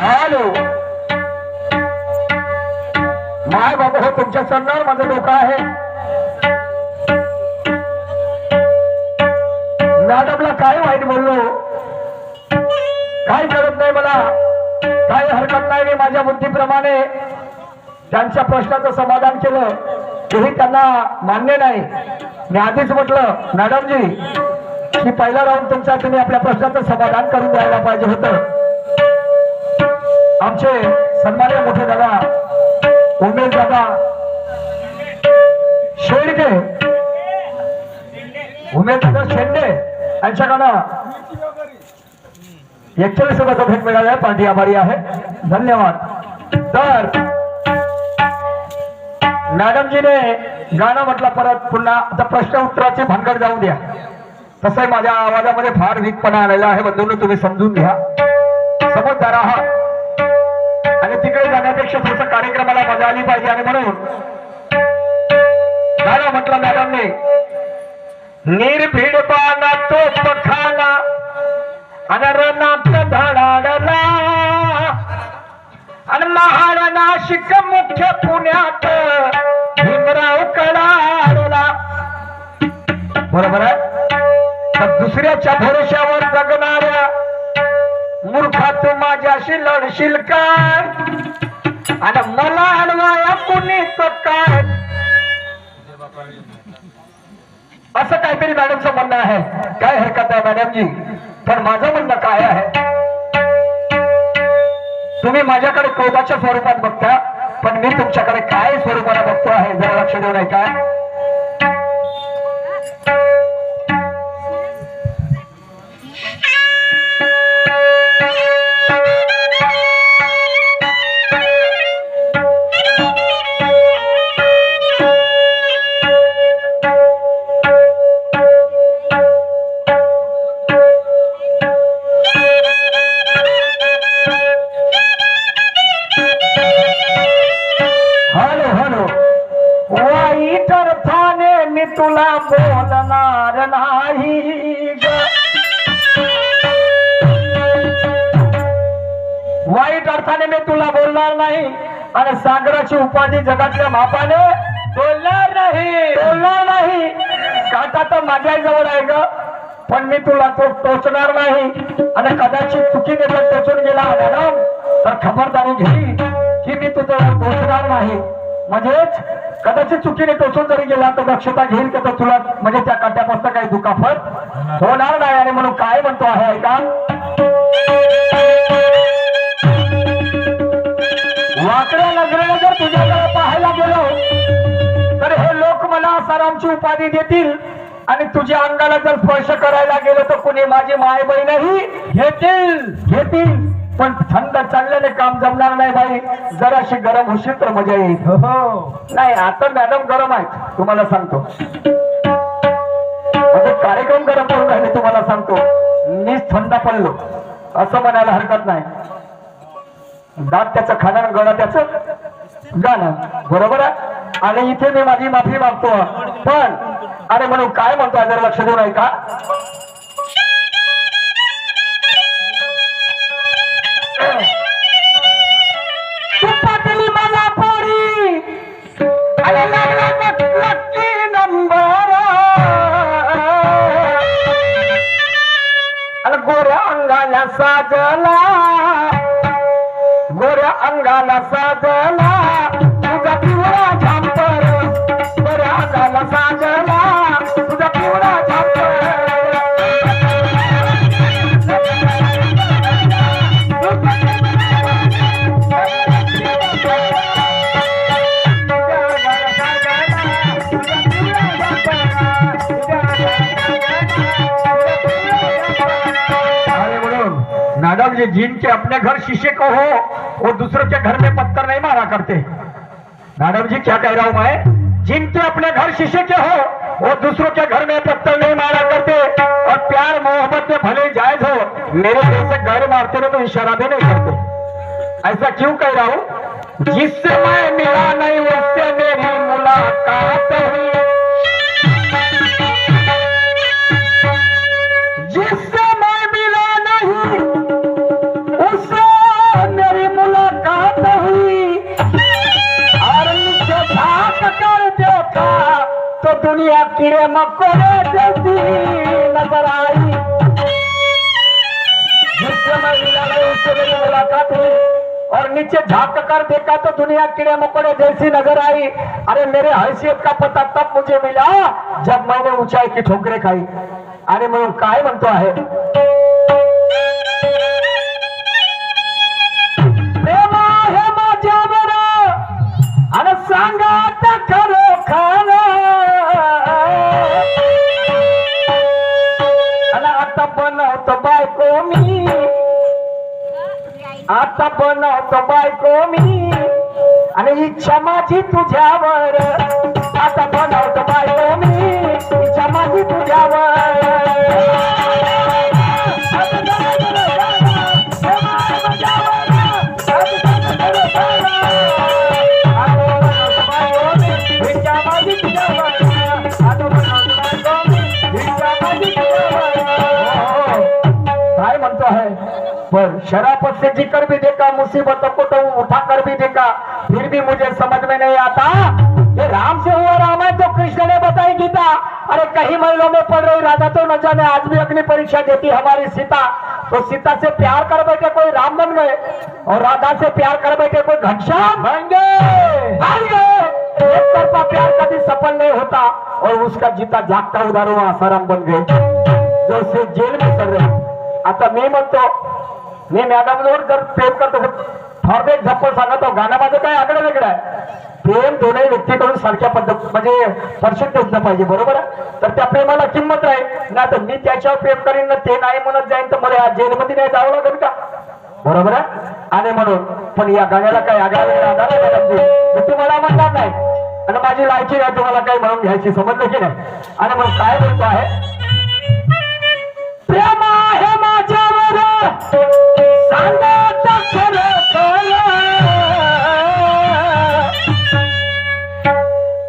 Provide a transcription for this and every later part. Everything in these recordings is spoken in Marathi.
हॅलो. माय बाबा हो तुमच्या सन्नावर माझं डोकं आहे. मॅडमला काय वाईट बोललो? काय करत नाही मला. काही हरकत नाही मी माझ्या बुद्धीप्रमाणे त्यांच्या प्रश्नाचं समाधान केलं तेही त्यांना मान्य नाही. मी आधीच म्हटलं मॅडमजी की पहिला राऊंड तुमचा तुम्ही आपल्या प्रश्नाचं समाधान करून द्यायला पाहिजे होतं. आमचे सन्मान्य मोठे दादा उमेश दादा शेडके उमेश दादा शेंडे यांच्याकडं एकचाळीस रुपयाचा भेट मिळाला. आहे पांढरी आभारी आहे. धन्यवाद. तर मॅडमजीने गाणं म्हटलं परत पुन्हा. आता प्रश्न उत्तराची भानगड जाऊ द्या. तसंही माझ्या आवाजामध्ये फार वीकपणा आलेला आहे. बंधून तुम्ही समजून घ्या. समजदार आहात. तिकडे जाण्यापेक्षा थोडस कार्यक्रमाला मजा आली पाहिजे आणि म्हणून गाणं म्हटलं मॅडमने. निर्भिडपाना तो पखाना अनरनाथ धडाडला आणि महाड नाशिक मुख्य पुण्यात भीमराव कडाडला बरोबर आहे? तर दुसऱ्याच्या भरोश्यावर जगणार मूर्खा तू माझ्याशी लढशील काय? आणि मला अडवाया कुणीच काय? असं काहीतरी मॅडमचं म्हणणं आहे. काय हरकत आहे मॅडमजी? पण माझं म्हणणं काय आहे? तुम्ही माझ्याकडे क्रोधाच्या स्वरूपात बघता पण मी तुमच्याकडे काय स्वरूपाला बघतो आहे जरा लक्ष देऊ नये उपाधी जगातल्या मापाने बोलणार नाही. बोलणार नाही. काटा तर माझ्या जवळ आहे ग. पण मी तुला तो टोचणार नाही. आणि कदाचित चुकीने जर टोचून गेला मॅडम तर खबरदारी घेई की मी तुझं टोचणार नाही. म्हणजेच कदाचित चुकीने टोचून जरी गेला तर दक्षता घेईल की तर तुला? म्हणजे त्या काट्यापासून काही दुखापत होणार नाही. आणि म्हणून काय म्हणतो आहे ऐका. वाकड्या नजरेने जर सरांची उपाधी देतील आणि तुझ्या अंगाला जर स्पर्श करायला गेलो तर कुणी माझी माय बहीणही घेतील. घेतील. पण थंड चालल्याने काम जमणार नाही बाई. जराशी गरम होशील तर मजा येईल. हो हो. नाही आता मॅडम गरम आहेत. तुम्हाला सांगतो. म्हणजे कार्यक्रम गरम करून राहिले तुम्हाला सांगतो. मीच थंड पडलो. असं म्हणायला हरकत नाही. दात त्याचं खाणं गळा त्याचं गाणं. बरोबर आहे? आणि इथे मी माझी माफी मागतो. पण अरे म्हणून काय म्हणतो जर लक्ष देऊ नये का? नंबर. गोऱ्या अंगाला साजला. गोऱ्या अंगाला साजला. मैडम ये जिन के अपने घर शीशे को हो, वो दूसरों के घर में पत्थर नहीं मारा करते। मैडम जी क्या कह रहा हूँ मैं? जिनके अपने घर शीशे के हो, वो दूसरों के घर में पत्थर नहीं मारा करते। और प्यार, मोहब्बत में भले जायज़ हो, मेरे जैसे घर मारते रहे तो इशारा भी नहीं करते। ऐसा क्यों कह रहा हूँ? जिससे मैं मिला नहीं, उससे मेरी मुलाकात हुई। दुनिया कीड़े मकोड़े जल्दी नजर आई। जिससे मैं मिला नहीं उससे मेरी मुलाकात हुई। और नीचे झांक कर देखा तो दुनिया कीड़े मकोड़े जैसी नजर आई। अरे मेरे हैसियत का पता तब मुझे मिला जब मैंने ऊंचाई की ठोकरे खाई। अरे मैं काय म्हणतो आहे? बनवतो बायको मी. आणि इच्छा माझी तुझ्यावर. आता बनवतो बायको मी. इच्छा माझी तुझ्यावर. म्हणतो पर शराफत से ज़िक्र भी देखा, मुसीबतों को तो उठा कर भी देखा, फिर भी मुझे समझ में नहीं आता। ये राम से हुआ रामायण तो कृष्ण ने बताई गीता। अरे कहीं महिलों में पड़ रही राधा तो न जाने, आज भी अग्नि परीक्षा देती हमारी सीता। तो सीता से प्यार कर बैठे कोई राम बन गए, और राधा से प्यार कर बैठे कोई घनश्याम बन गए। बन गए। एक प्यार कभी सफल नहीं होता, और उसका जीता जागता उदाहरण आसाराम बन गए। जो से जेल में सर रहे आता मी म्हणतो मी मॅडमवर जर प्रेम करतो फॉर एक झप्पल सांगतो गाणं माझं काय आकडे वेगळं आहे. प्रेम दोन्ही व्यक्तीकडून सारख्या पद्धत म्हणजे पर्सेंटेज असलं पाहिजे बरोबर आहे? तर त्या प्रेमाला किंमत आहे ना तर मी त्याच्यावर प्रेम करीन ना ते नाही म्हणत जाईन तर मला या जेलमध्ये नाही जावं लागेल का? बरोबर आहे? आणि म्हणून पण या गाण्याला काय आगळा वेगळा तुम्हाला म्हणणार नाही. आणि माझी लायकी नाही तुम्हाला काही म्हणून घ्यायची समजलं की नाही. आणि मग काय म्हणतो आहे? प्रेमा!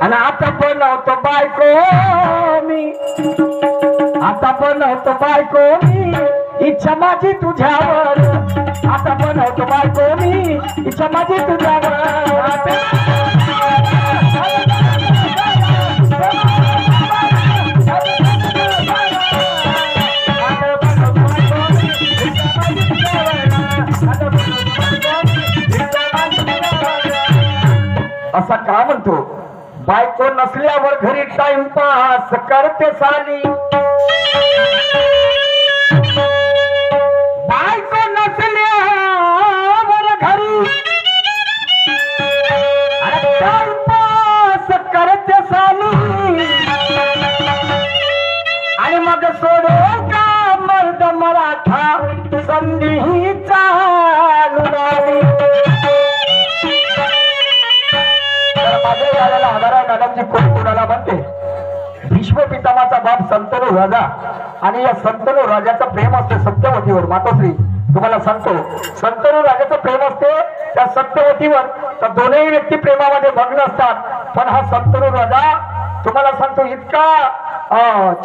आणि आता बनवतो बायको मी. आता बनवतो बायको मी. इच्छा माझी तुझ्यावर. आता बनवतो बायको मी. इच्छा माझी तुझ्यावर. घरी टाइमपास करते साली. बायको नसल्यावर घरी. टाइमपास करते साली. आणि मग सोडो का मर्द मराठा? संधी पितामाचा बाप संतनू राजा. आणि या संतनू राजाचं प्रेम असते सत्यवतीवर. मातोश्री तुम्हाला सांगतो संतनू राजाचं प्रेम असते त्या सत्यवतीवर. तर दोनही व्यक्ती प्रेमामध्ये भग्न असतात. पण हा संतनू राजा तुम्हाला सांगतो इतका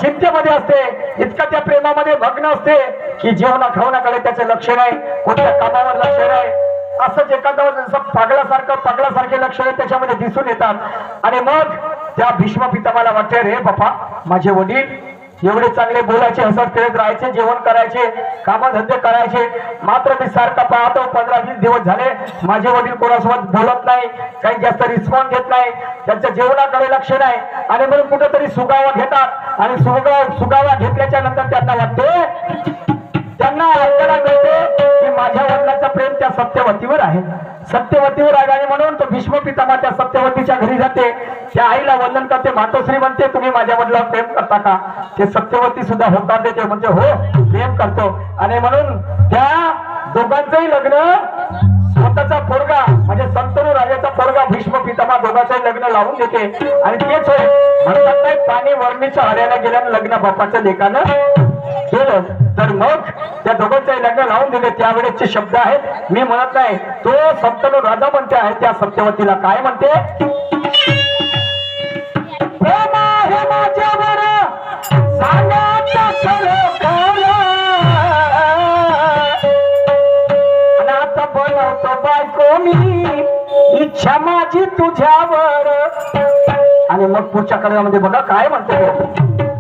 चिंतेमध्ये असते इतका त्या प्रेमामध्ये भग्न असते की जेवणा खावण्याकडे त्याचे लक्ष नाही कोणत्या कामावर लक्ष नाही. असंच एखादा जसं पागलासारखं पागलासारखे लक्ष त्याच्यामध्ये दिसून येतात. आणि मग त्या भीष्म पितामाला वाटते रे बापा माझे वडील एवढे चांगले बोलायचे हसत खेळत राहायचे जेवण करायचे कामधंदे करायचे मात्र मी सारखा पाहतो पंधरा वीस दिवस झाले माझे वडील कोणासोबत बोलत नाही काही जास्त रिस्पॉन्स घेत नाही त्यांच्या जेवणाकडे लक्ष नाही आणि म्हणून कुठेतरी सुगावा घेतात आणि सुगाव सुगावा घेतल्याच्या नंतर त्यांना वाटते त्यांना ऐकायला मिळते की माझ्या वडिलांचं प्रेम त्या सत्यवतीवर आहे. सत्य पितामाच्या सत्यवतीच्या घरी जाते. त्या आईला वंदन करते. मातोश्री म्हणते तुम्ही माझ्या वडिलांवर प्रेम करता का? ते सत्यवती सुद्धा होकार देते. म्हणजे हो प्रेम करतो. आणि म्हणून त्या दोघांचंही लग्न स्वतःचा पोरगा म्हणजे संतनू राजाचा पोरगा भीष्म पितामा दोघांचंही लग्न लावून देते. आणि तेच होय म्हणतात नाही पाणी वर्णीच्या हऱ्याला गेल्यानं लग्न बापाच्या लेखानं केलं तर मग त्या दोघांचे लग्न लावून दिले त्यावेळेसचे शब्द आहेत. मी म्हणत नाही तो सप्तलो राजा म्हणते आहे त्या सत्यवतीला काय म्हणते? माझ्यावर, आता बनवतो बायको मी इच्छा माझी तुझ्यावर. आणि मग पुढच्या कडव्यामध्ये बघा काय म्हणते.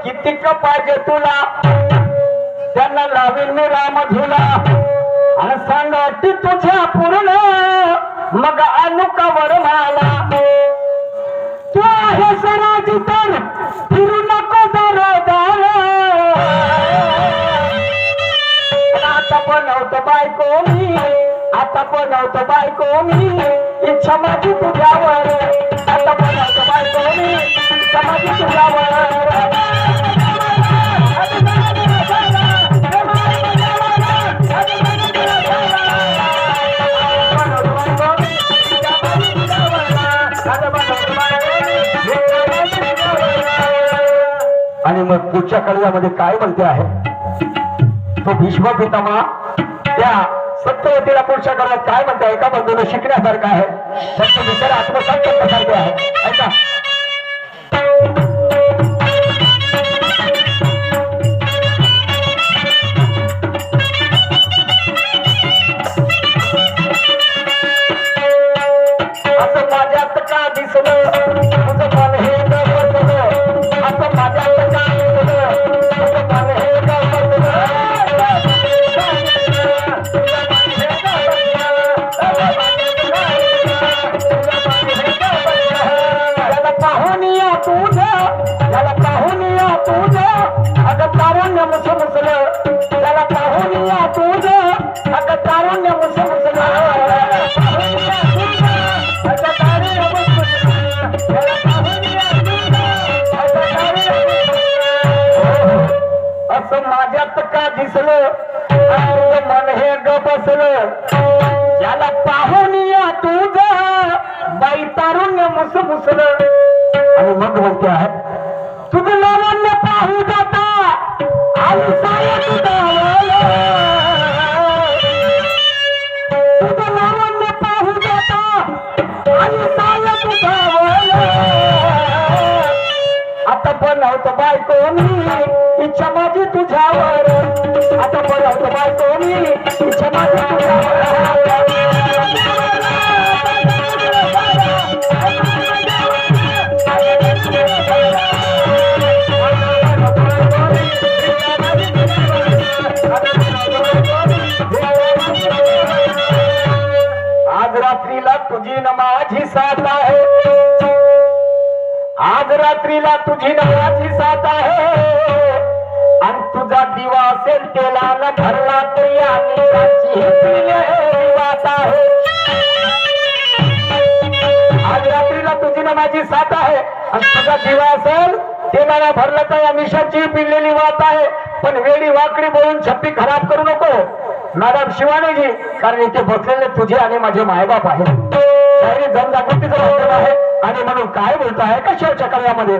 मुलं किती पाहिजे तुला? त्यांना लावीन मी राम झुला आणि सांगा ती तुझ्या पूर्ण मग आणू कवर मला तू आहे सराजी तर फिरू नको दारोदार आता बनवतो बायको मी आता बनवतो बायको मी इच्छा माझी तुझ्यावर. आता बनवतो बायको मी इच्छा माझी तुझ्यावर. मग पुढच्या कडव्यामध्ये काय म्हणते आहे? तो भीष्म पितामा त्या सत्यवतीला पुढच्या काळात काय म्हणते एका बंधून शिकण्यासारखं आहे. सत्य विचार आत्मसात करण्यासारखे आहे. ऐका. बसलं. ज्याला पाहून या तुझं बाई तारुण्य मुस मुसलं आणि मग म्हणते तुझं लावण्य पाहू जात बायको इच्छा माझी तुझ्यावर आता परत बायको मी. इच्छा माझी तुझ्यावर आज रात्रीला तुझी नवराची साथ आहे. आणि तुझा दिवा असेल तेला न भरला तरी आकाशाची वाट आहे. आज रात्रीला तुझी न माझी साथ आहे. आणि तुझा दिवा असेल तेलानं भरलं तर या निशाची पिळलेली वात आहे. पण वेळी वाकडी बोलून छप्पी खराब करू नको. मॅडम शिवानीजी कारण इथे बसलेले तुझे आणि माझे मायबाप आहे शहरी जनजागृतीचं माध्यम आहे. आणि म्हणून काय बोलताय? कशाच्या कार्यामध्ये?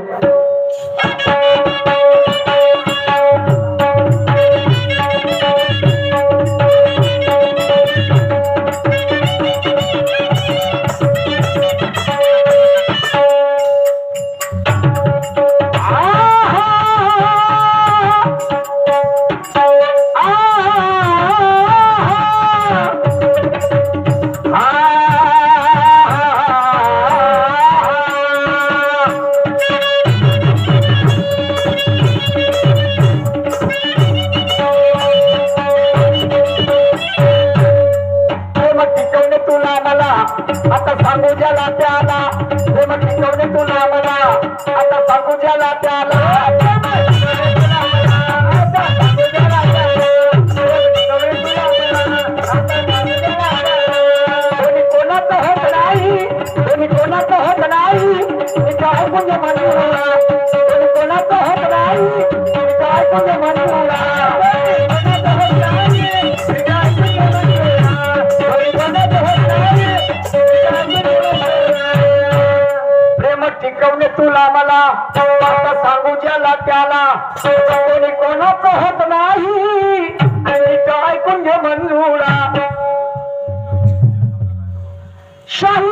শাহু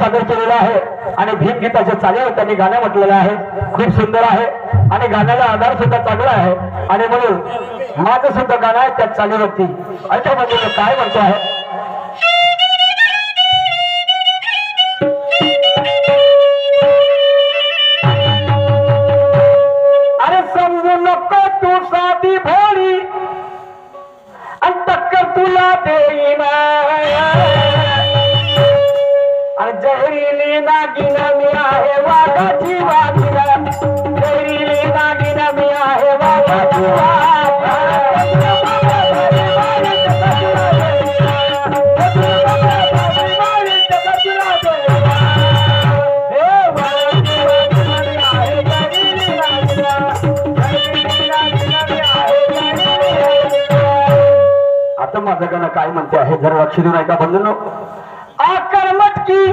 सादर केलेलं आहे. आणि भीम गीताच्या चालीवर त्यांनी गाणं म्हटलेलं आहे. खूप सुंदर आहे. आणि गाण्याला आधार सुद्धा चांगला आहे. आणि म्हणून माझं सुद्धा गाणं आहे त्या चालीवरती. अच्छा म्हणजे काय म्हणतो आहे? काय म्हणते आहे? जर लक्ष देऊन ऐका बंधून. आकर्मटकी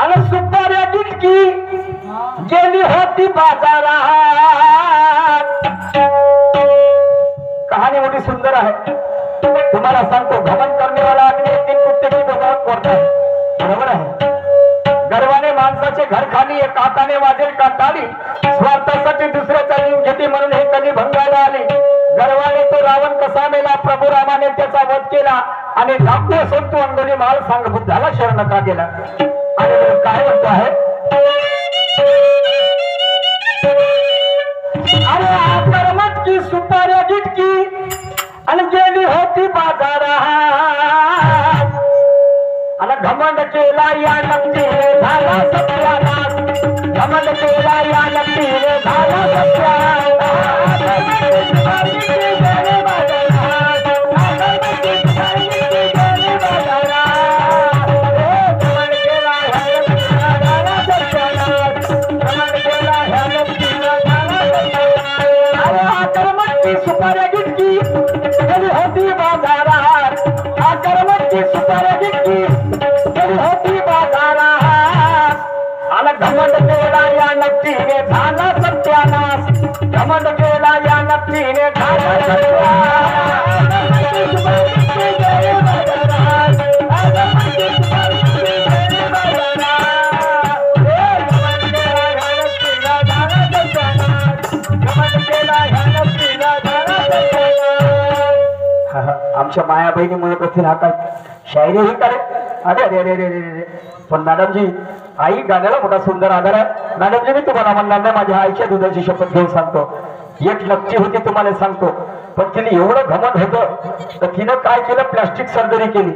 आणि सुपाऱ्या गिटकी गेली होती बाजारात. कहाणी मोठी सुंदर आहे. तुम्हाला सांगतो भ्रमण करण्यावाला अग्नी तीन कुत्ते की बघावत करतात बरोबर आहे. गर्वाने माणसाचे घर खाली एक हाताने वाजेल का ताली स्वार्थ आणि धाकू संतू तू माल सांग बुद्धाला शरण का गेला? आणि काय म्हणतो आहे? अरे आकर्मत की सुपाऱ्या गिटकी आणि गेली होती बाजारात. आणि घमंड केला या नक्कीने झाला सत्यानाश. घमंड केला या नक्कीने झाला सुपाऱ्या गेली आमच्या माया बहिणी म्हणत असतील हा काय? शायरी ही करे. अरे अरे अरे अरे अरे पण मॅडमजी आई गाण्याला मोठा सुंदर आधार आहे. मॅडमजी मी तुम्हाला म्हणणार नाही माझ्या आईच्या दुधाची शपथ घेऊन सांगतो. एक नक्की होती तुम्हाला सांगतो. पण तिने एवढं घमंड होतं तर तिनं काय केलं? प्लास्टिक सर्जरी केली.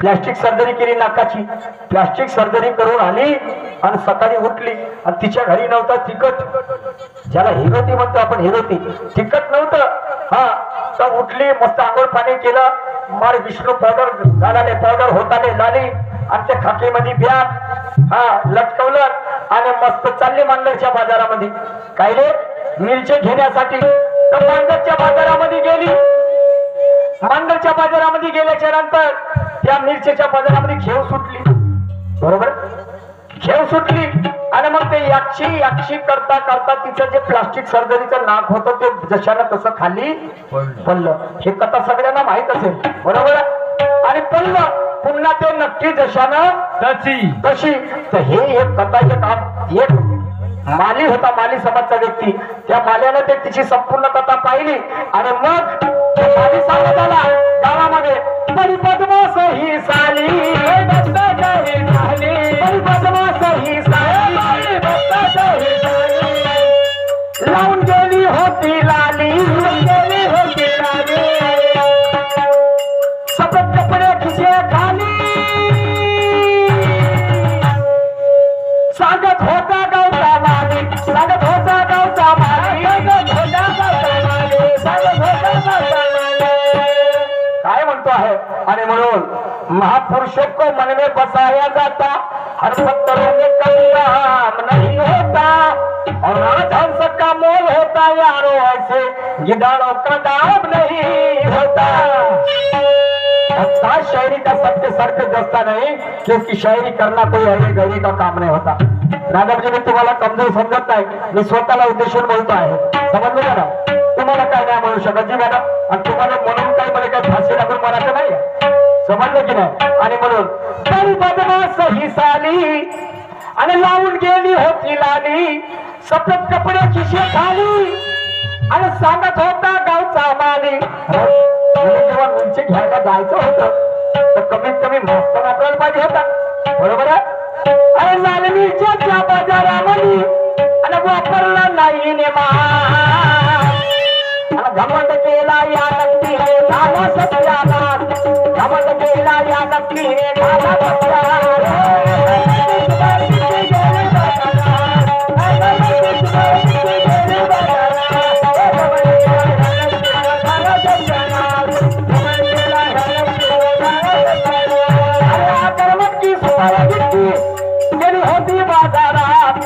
प्लास्टिक सर्जरी केली नाकाची. प्लास्टिक सर्जरी करून आली आणि सकाळी उठली. आणि तिच्या घरी नव्हता तिकट ज्याला हिरोती म्हणतो आपण हिरोती. तिकट नव्हतं. हा तर उठली मस्त आंघोळ पाणी केलं. मार विष्णू पावडर घालाले पावडर होताने लाली. आणि त्या खाकीमध्ये ब्याग हा लटकवलं आणि मस्त चालली मांडरच्या बाजारामध्ये. कायले? मिरचे घेण्यासाठी. तर मांडरच्या बाजारामध्ये गेली. मांडरच्या बाजारामध्ये गेल्याच्यानंतर त्या मिरचीच्या बाजारामध्ये खेळ सुटली. बरोबर? खेळ सुटली. आणि मग ते याक्षी याक्षी करता करता तिचं जे प्लास्टिक सर्जरीचं नाक होतं ते जशानं तसं खाली पडलं. हे कथा सगळ्यांना माहीत असेल. बरोबर? आणि पडलं. पुन्हा ते नक्की जशानं तशी. तशी. तर हे एक कथा एक एक माली होता माली समाजचा व्यक्ती. त्या माल्यानं ते तिची संपूर्ण कथा पाहिली. आणि मग तो माली सांगत आला गावामध्ये ही ही साली मन में बसाया जाता. हर पत्थरों में कल्याण नहीं होता. और आज हंस का मोल होता यारो ऐसे ये गिदाड़ों का दाम नहीं होता. शायरी का सत्य सर्क पे जसता नहीं क्योंकि शायरी करना कोई अरे गरी का काम नहीं होता. नागरजी मी तुम्हाला कमजोर समजत नाही. मी स्वतःला उद्देशून बोलतो आहे. समजलं का ना तुम्हाला काय नाही म्हणू शकत? जी मॅडम आणि तुम्हाला समजलं की नाही. आणि म्हणून तरी बदमास ही साली आणि लावून गेली होती लाली सतत कपड्याची खिशे खाली आणि सांगत होता गावचा माली. मुली जेव्हा मिरची घ्यायला जायचं होतं तर कमीत कमी मस्त वापरायला पाहिजे होता. बरोबर आहे? अरे लाल मिरच्या बाजारामध्ये आणि वापरला नाही नेमा आणि घमंड केला या नक्की रे झाला सत्याला. घमंड केला या नक्की होती बाजारात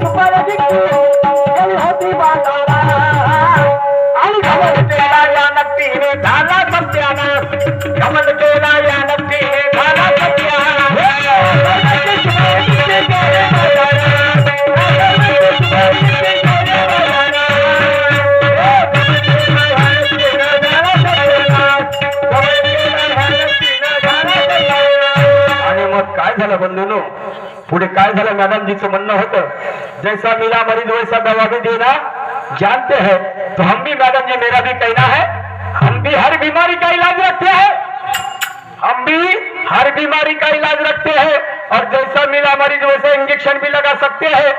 सुपारी पुढे काय झालं? मॅडमजीचं म्हणणं होतं, जैसा मिला मरीज़ वैसा दवा भी देना। जानते हैं तो हम भी मैडम जी मेरा भी कहना है, हम भी हर बीमारी का इलाज रखते हैं। हम भी हर बीमारी का इलाज रखते हैं, और जैसा मिला मरीज़ वैसा इंजेक्शन भी लगा सकते हैं।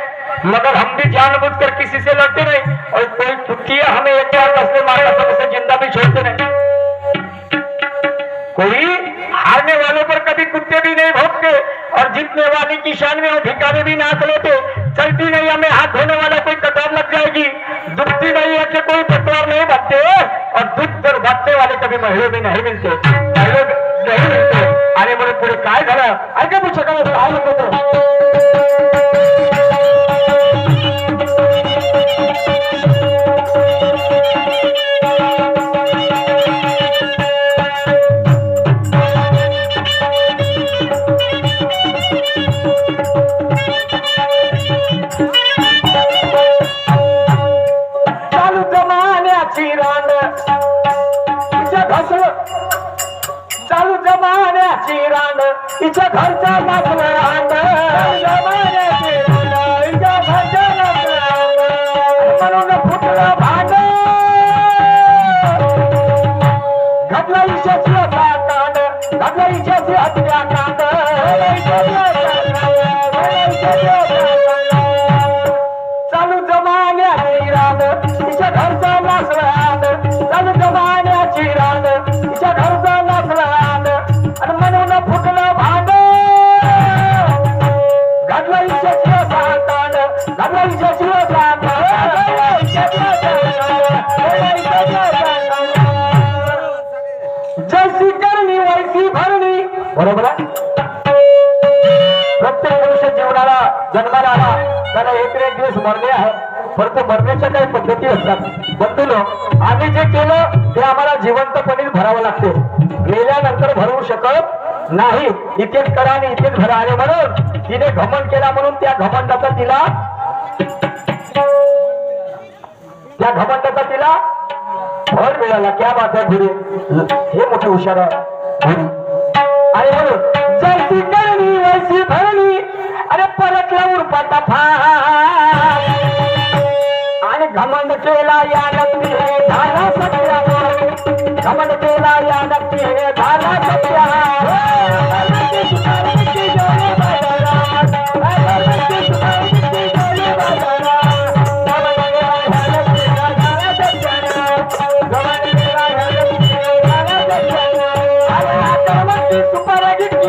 मगर हम भी जानबूझकर किसी से लड़ते नहीं, और कोई कुत्ती हमें एक कसने मारता तो उसे ज़िंदा भी छोड़ते नहीं। कोई घडलं इशाची असा कांड हत्या कांड. घडलं इशाची हत्या कांड, प्रत्येक एक एक दिवस मरणे आहे. परंतु मरण्याच्या काही पद्धती असतात. बंधून आम्ही जे केलं ते आम्हाला जिवंतपणे भरावं लागते. गेल्यानंतर भरवू शकत नाही. इथेच करा आणि इथेच भरा. आणि म्हणून तिने घमंड केला म्हणून त्या घमंडाचा तिला त्या घमंडाचा तिला फळ मिळाला. क्या बात आहे गुरु. हे मोठे हुशार आहे. आणि म्हणून जशी करणी वैसी भरणी अरे परतला उरपाचा फार आणि घमंड केला या नक्की हे झाला सत्या घमंड केला या नक्की हे झाला सत्या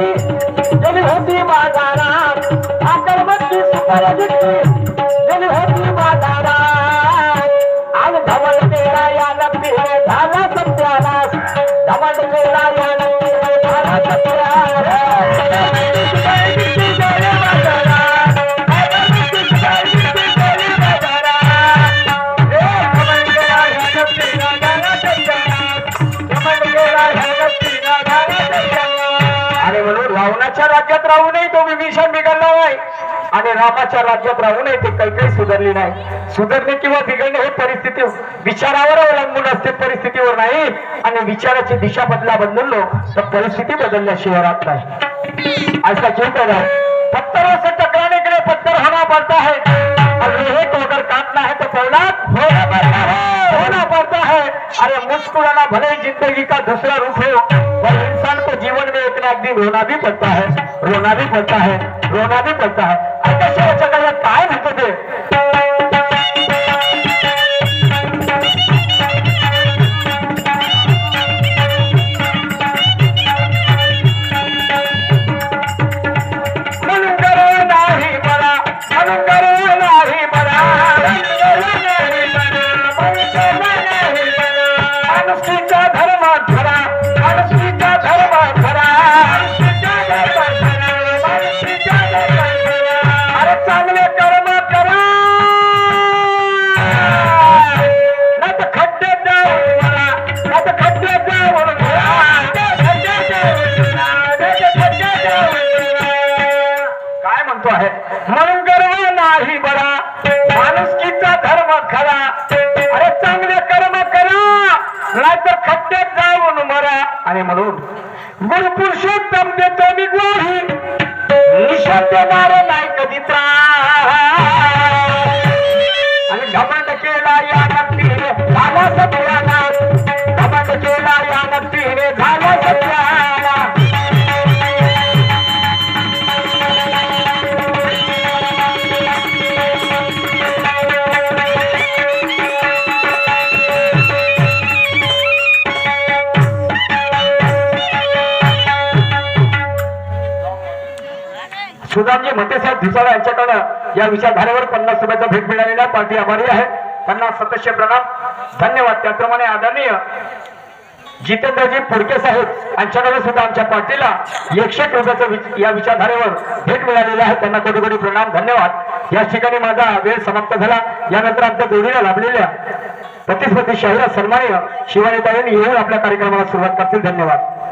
होती बाजारात. आकर्मकची सुपरगिरी आणि राज्यात राहू नये ते काही काही सुधारली नाही. सुधारणे किंवा बिघडणे हे परिस्थिती विचारावर अवलंबून असते परिस्थितीवर नाही. आणि विचाराची दिशा बदला बदललो तर परिस्थिती बदलल्याशिवाय राहत नाही. असा क्यों कर? पत्थर है से टकराने के लिए पत्थर होना पड़ता है और लोहे को अगर काटना है तो फौलाद होना पड़ता है होना पड़ता है अरे मुस्कुराना भले ही जिंदगी का दूसरा रूप हो पर इंसान को जीवन में एक ना एक दिन रोना भी पड़ता है रोना भी पड़ता है रोना भी पड़ता है. सुदामजी यांच्याकडनं या विचारधारेवर पन्नास रुपयाचा भेट मिळालेला पार्टी आभारी आहे. त्यांना सतस्य प्रणाम. धन्यवाद. त्याप्रमाणे आदरणीय जितेंद्रजी पुडके साहेब यांच्याकडे सुद्धा आमच्या पार्टीला एकशे रुपयाचं या विचारधारेवर भेट मिळालेली आहे. त्यांना कोटी कोटी प्रणाम. धन्यवाद. या ठिकाणी माझा वेळ समाप्त झाला. यानंतर आमच्या जोडीला लाभलेल्या प्रतिस्पर्धी शाहिरा सन्मान्य शिवानीताईंनी येऊन आपल्या कार्यक्रमाला सुरुवात करतील. धन्यवाद.